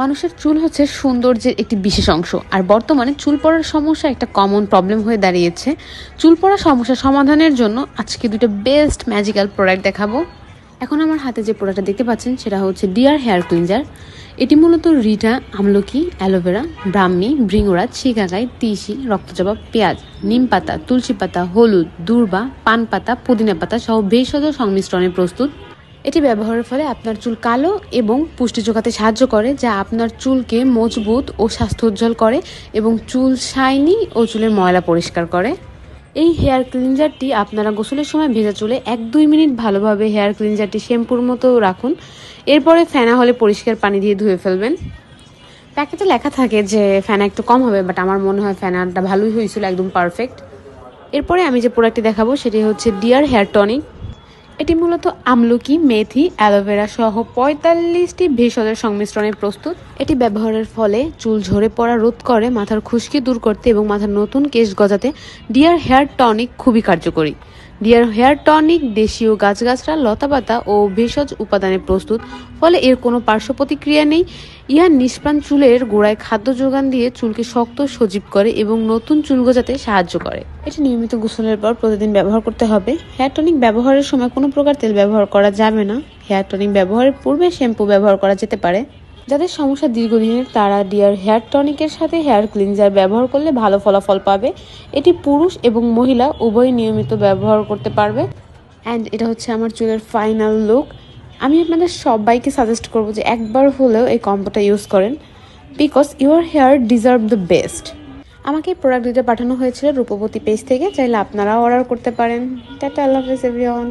মানুষের চুল হচ্ছে সৌন্দর্যের একটি বিশেষ অংশ। আর বর্তমানে চুল পড়ার সমস্যা একটা কমন প্রবলেম হয়ে দাঁড়িয়েছে। চুল পড়ার সমস্যা সমাধানের জন্য আজকে দুটো বেস্ট ম্যাজিক্যাল প্রোডাক্ট দেখাবো। এখন আমার হাতে যে প্রোডাক্টটা দেখতে পাচ্ছেন, সেটা হচ্ছে ডিয়ার হেয়ার ক্লিনজার এটি মূলত রিটা, আমলকি অ্যালোভেরা ব্রাহ্মী ভৃঙ্গরাজ শিকাকাই তিসি রক্তজবা পেঁয়াজ, নিম পাতা, তুলসী পাতা, হলুদ, দূর্বা, পান পাতা, পুদিনা পাতা সহ ভেষজ সংমিশ্রণে প্রস্তুত। এটি ব্যবহারের ফলে আপনার চুল কালো এবং পুষ্টি যোগাতে সাহায্য করে, যা আপনার চুলকে মজবুত ও স্বাস্থ্যোজ্জ্বল করে এবং চুল শাইনি ও চুলের ময়লা পরিষ্কার করে। এই হেয়ার ক্লিনজারটি আপনারা গোসলের সময় ভেজা চুলে এক দুই মিনিট ভালোভাবে হেয়ার ক্লিনজারটি শ্যাম্পুর মতো রাখুন। এরপরে ফেনা হলে পরিষ্কার পানি দিয়ে ধুয়ে ফেলবেন। প্যাকেটে লেখা থাকে যে ফ্যানা একটু কম হবে, বাট আমার মনে হয় ফ্যানাটা ভালোই হয়েছিল, একদম পারফেক্ট। এরপরে আমি যে প্রোডাক্টটি দেখাবো, সেটি হচ্ছে ডিয়ার হেয়ার টনিক এটি মূলত আমলকি, মেথি, অ্যালোভেরা সহ পঁয়তাল্লিশটি ভেষজের সংমিশ্রণে প্রস্তুত। এটি ব্যবহারের ফলে চুল ঝরে পড়া রোধ করে, মাথার খুশকি দূর করতে এবং মাথার নতুন কেশ গজাতে, ডিয়ার হেয়ার টনিক খুবই কার্যকরী। ডিয়ার হেয়ার টনিক দেশীয় গাছগাছরা, লতাপাতা ও ভেষজ উপাদানে প্রস্তুত। ফলে এর কোনো পার্শ্ব প্রতিক্রিয়া নেই। ইহা নিষ্প্রাণ চুলের গোড়ায় খাদ্য যোগান দিয়ে চুলকে শক্ত, সজীব করে এবং নতুন চুল গজাতে সাহায্য করে। এটি নিয়মিত গোসলের পর প্রতিদিন ব্যবহার করতে হবে। হেয়ার টনিক ব্যবহারের সময় কোনো প্রকার তেল ব্যবহার করা যাবে না। হেয়ার টনিক ব্যবহারের পূর্বে শ্যাম্পু ব্যবহার করা যেতে পারে। যাদের সমস্যা দীর্ঘদিনের, তারা ডিয়ার হেয়ার টনিকের সাথে হেয়ার ক্লিনজার ব্যবহার করলে ভালো ফলাফল পাবে। এটি পুরুষ এবং মহিলা উভয় নিয়মিত ব্যবহার করতে পারবে। অ্যান্ড এটা হচ্ছে আমার চুলের ফাইনাল লুক আমি আপনাদের সবাইকে সাজেস্ট করব যে একবার হলেও এই কম্বোটা ইউজ করেন। Because your hair deserve the best আমাকে এই প্রোডাক্ট দুটো পাঠানো হয়েছিল রূপবতী পেজ থেকে, চাইলে আপনারাও অর্ডার করতে পারেন। টাটা আল্লাহ হাফেজ এভরিওয়ান